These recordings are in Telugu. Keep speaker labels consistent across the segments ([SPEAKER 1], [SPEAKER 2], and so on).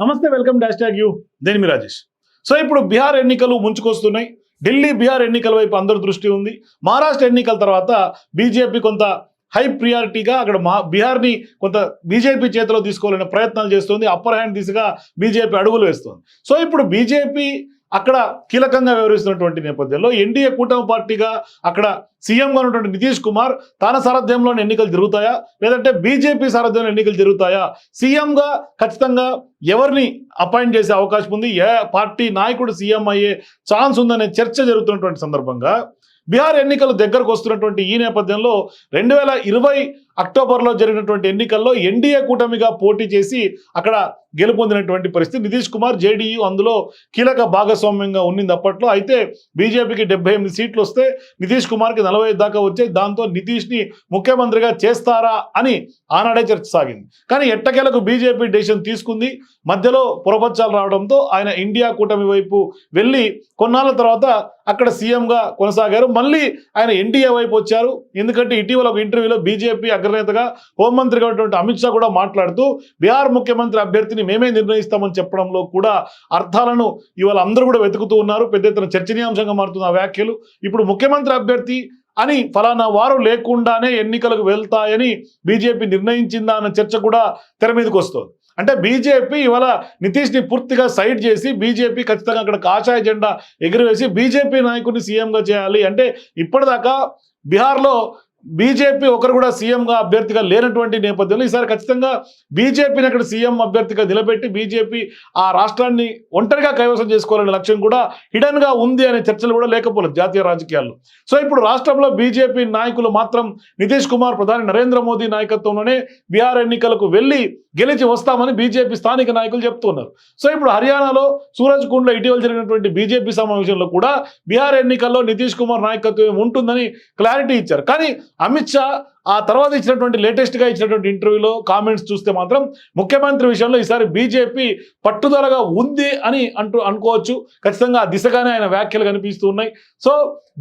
[SPEAKER 1] నమస్తే వెల్కమ్ డాష్ ట్యాగ్ యూ. దేని రాజేష్. సో ఇప్పుడు బీహార్ ఎన్నికలు ముంచుకొస్తున్నాయి. ఢిల్లీ బీహార్ ఎన్నికల వైపు అందరి దృష్టి ఉంది. మహారాష్ట్ర ఎన్నికల తర్వాత బీజేపీ కొంత హై ప్రియారిటీగా అక్కడ మా బీహార్ని కొంత బీజేపీ చేతిలో తీసుకోవాలనే ప్రయత్నాలు చేస్తుంది. అప్పర్ హ్యాండ్ దిశగా బీజేపీ అడుగులు వేస్తుంది. సో ఇప్పుడు బీజేపీ అక్కడ కీలకంగా వ్యవహరిస్తున్నటువంటి నేపథ్యంలో ఎన్డీఏ కూటమి పార్టీగా అక్కడ సీఎంగా ఉన్నటువంటి నితీష్ కుమార్ తన సారథ్యంలోని ఎన్నికలు జరుగుతాయా? లేదంటే బీజేపీ సారథ్యంలో ఎన్నికలు జరుగుతాయా? సీఎంగా ఖచ్చితంగా ఎవరిని అపాయింట్ చేసే అవకాశం ఉంది? ఏ పార్టీ నాయకుడు సీఎం అయ్యే ఛాన్స్ ఉందనే చర్చ జరుగుతున్నటువంటి సందర్భంగా బీహార్ ఎన్నికలు దగ్గరకు వస్తున్నటువంటి ఈ నేపథ్యంలో రెండు వేల ఇరవై అక్టోబర్లో జరిగినటువంటి ఎన్నికల్లో ఎన్డీఏ కూటమిగా పోటీ చేసి అక్కడ గెలుపొందినటువంటి పరిస్థితి. నితీష్ కుమార్ జేడీయూ అందులో కీలక భాగస్వామ్యంగా ఉన్నింది అప్పట్లో. అయితే బీజేపీకి డెబ్బై ఎనిమిది సీట్లు వస్తే నితీష్ కుమార్కి నలభై దాకా వచ్చాయి దాంతో నితీష్ని ముఖ్యమంత్రిగా చేస్తారా అని ఆనాడే చర్చ సాగింది. కానీ ఎట్టకేలకు బీజేపీ డెసిషన్ తీసుకుంది. మధ్యలో పురపచ్చాలు రావడంతో ఆయన ఇండియా కూటమి వైపు వెళ్ళి కొన్నాళ్ళ తర్వాత అక్కడ సీఎంగా కొనసాగారు. మళ్ళీ ఆయన ఎన్డీఏ వైపు వచ్చారు. ఎందుకంటే ఇటీవల ఒక ఇంటర్వ్యూలో బీజేపీ అగ్రనేతగా హోంమంత్రిగా ఉన్నటువంటి అమిత్ షా కూడా మాట్లాడుతూ బీహార్ ముఖ్యమంత్రి అభ్యర్థిని మేమే నిర్ణయిస్తామని చెప్పడంలో కూడా అర్థాలను ఇవాళ అందరూ కూడా వెతుకుతూ ఉన్నారు. పెద్ద ఎత్తున చర్చనీయాంశంగా మారుతున్న ఆ వ్యాఖ్యలు. ఇప్పుడు ముఖ్యమంత్రి అభ్యర్థి అని ఫలానా వారు లేకుండానే ఎన్నికలకు వెళ్తాయని బీజేపీ నిర్ణయించిందా అన్న చర్చ కూడా తెర మీదకి వస్తుంది. అంటే బీజేపీ ఇవాళ నితీష్ని పూర్తిగా సైడ్ చేసి బీజేపీ ఖచ్చితంగా అక్కడ కాషాయ జెండా ఎగురవేసి బీజేపీ నాయకుడిని సీఎంగా చేయాలి. అంటే ఇప్పటిదాకా బీహార్లో బీజేపీ ఒకరు కూడా సీఎంగా అభ్యర్థిగా లేనటువంటి నేపథ్యంలో ఈసారి ఖచ్చితంగా బీజేపీని అక్కడ సీఎం అభ్యర్థిగా నిలబెట్టి బీజేపీ ఆ రాష్ట్రాన్ని ఒంటరిగా కైవసం చేసుకోవాలనే లక్ష్యం కూడా హిడన్గా ఉంది అనే చర్చలు కూడా లేకపోలేదు జాతీయ రాజకీయాల్లో. సో ఇప్పుడు రాష్ట్రంలో బీజేపీ నాయకులు మాత్రం నితీష్ కుమార్ ప్రధాని నరేంద్ర మోదీ నాయకత్వంలోనే బీహార్ ఎన్నికలకు వెళ్ళి గెలిచి వస్తామని బీజేపీ స్థానిక నాయకులు చెప్తున్నారు. సో ఇప్పుడు హర్యానాలో సూరజ్ కుండ్లో ఇటీవల జరిగినటువంటి బీజేపీ సమావేశంలో కూడా బీహార్ ఎన్నికల్లో నితీష్ కుమార్ నాయకత్వం ఉంటుందని క్లారిటీ ఇచ్చారు. కానీ అమిత్ షా ఆ తర్వాత ఇచ్చినటువంటి లేటెస్ట్గా ఇచ్చినటువంటి ఇంటర్వ్యూలో కామెంట్స్ చూస్తే మాత్రం ముఖ్యమంత్రి విషయంలో ఈసారి బీజేపీ పట్టుదలగా ఉంది అని అంటూ అనుకోవచ్చు. ఖచ్చితంగా ఆ దిశగానే ఆయన వ్యాఖ్యలు కనిపిస్తూ ఉన్నాయి. సో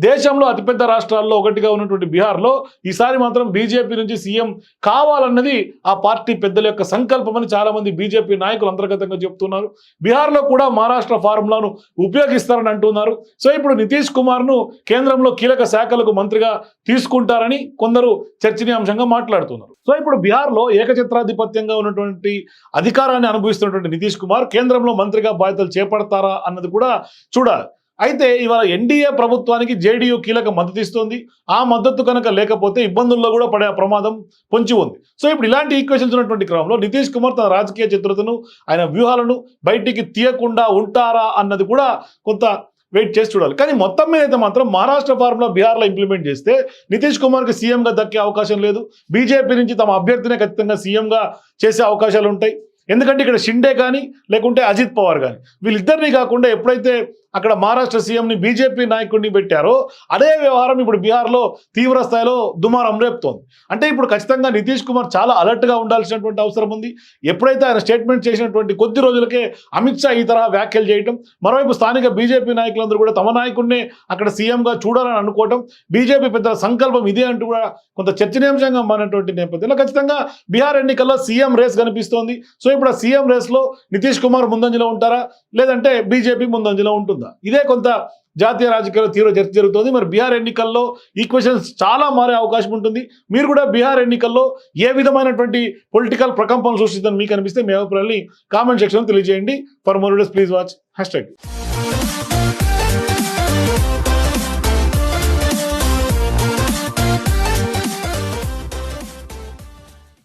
[SPEAKER 1] దేశంలో అతిపెద్ద రాష్ట్రాల్లో ఒకటిగా ఉన్నటువంటి బీహార్లో ఈసారి మాత్రం బీజేపీ నుంచి సీఎం కావాలన్నది ఆ పార్టీ పెద్దల యొక్క సంకల్పమని చాలామంది బీజేపీ నాయకులు అంతర్గతంగా చెప్తున్నారు. బీహార్లో కూడా మహారాష్ట్ర ఫార్ములాను ఉపయోగిస్తారని అంటున్నారు. సో ఇప్పుడు నితీష్ కుమార్ను కేంద్రంలో కీలక శాఖలకు మంత్రిగా తీసుకుంటారని కొందరు చర్చనీయాంశంగా మాట్లాడుతున్నారు. సో ఇప్పుడు బీహార్లో ఏకచిత్రాధిపత్యంగా ఉన్నటువంటి అధికారాన్ని అనుభవిస్తున్నటువంటి నితీష్ కుమార్ కేంద్రంలో మంత్రిగా బాధ్యతలు చేపడతారా అన్నది కూడా చూడాలి. అయితే ఇవాళ ఎన్డీఏ ప్రభుత్వానికి జేడీయూ కీలక మద్దతు ఇస్తుంది. ఆ మద్దతు కనుక లేకపోతే ఇబ్బందుల్లో కూడా పడే ప్రమాదం పొంచి ఉంది. సో ఇప్పుడు ఇలాంటి ఈక్వేషన్స్ ఉన్నటువంటి క్రమంలో నితీష్ కుమార్ తన రాజకీయ చిత్రతను ఆయన వ్యూహాలను బయటికి తీయకుండా ఉంటారా అన్నది కూడా కొంత వెయిట్ చేసి చూడాలి. కానీ మొత్తం మీద అయితే మాత్రం మహారాష్ట్ర ఫార్ములా బీహార్లో ఇంప్లిమెంట్ చేస్తే నితీష్ కుమార్కి సీఎంగా దక్కే అవకాశం లేదు. బీజేపీ నుంచి తమ అభ్యర్థినే ఖచ్చితంగా సీఎంగా చేసే అవకాశాలు ఉంటాయి. ఎందుకంటే ఇక్కడ షిండే కానీ లేకుంటే అజిత్ పవార్ కానీ వీళ్ళిద్దరినీ కాకుండా ఎప్పుడైతే అక్కడ మహారాష్ట్ర సీఎంని బీజేపీ నాయకుడిని పెట్టారో. అదే వ్యవహారం ఇప్పుడు బీహార్లో తీవ్ర స్థాయిలో దుమారం రేపుతోంది. అంటే ఇప్పుడు ఖచ్చితంగా నితీష్ కుమార్ చాలా అలర్ట్గా ఉండాల్సినటువంటి అవసరం ఉంది. ఎప్పుడైతే ఆయన స్టేట్మెంట్ చేసినటువంటి కొద్ది రోజులకే అమిత్ షా ఈ తరహా వ్యాఖ్యలు చేయటం మరోవైపు స్థానిక బీజేపీ నాయకులందరూ కూడా తమ నాయకుడినే అక్కడ సీఎంగా చూడాలని అనుకోవటం బీజేపీ పెద్ద సంకల్పం ఇదే అంటూ కూడా కొంత చర్చనీయాంశంగా మారినటువంటి నేపథ్యంలో ఖచ్చితంగా బీహార్ ఎన్నికల్లో సీఎం రేస్ కనిపిస్తోంది. సో ఇప్పుడు ఆ సీఎం రేస్లో నితీష్ కుమార్ ముందంజలో ఉంటారా? లేదంటే బీజేపీ ముందంజలో ఉంటుంది? ఇదే కొంత జాతీయ రాజకీయాల్లో తీవ్ర చర్చ జరుగుతుంది. మరి బీహార్ ఎన్నికల్లో ఈక్వెషన్స్ చాలా మారే అవకాశం ఉంటుంది. మీరు కూడా బీహార్ ఎన్నికల్లో ఏ విధమైనటువంటి పొలిటికల్ ప్రకంపనలు సృష్టిస్తుందని మీకు అనిపిస్తే మీ అభిప్రాయాన్ని కామెంట్ సెక్షన్లో తెలియజేయండి. For more please watch hashtag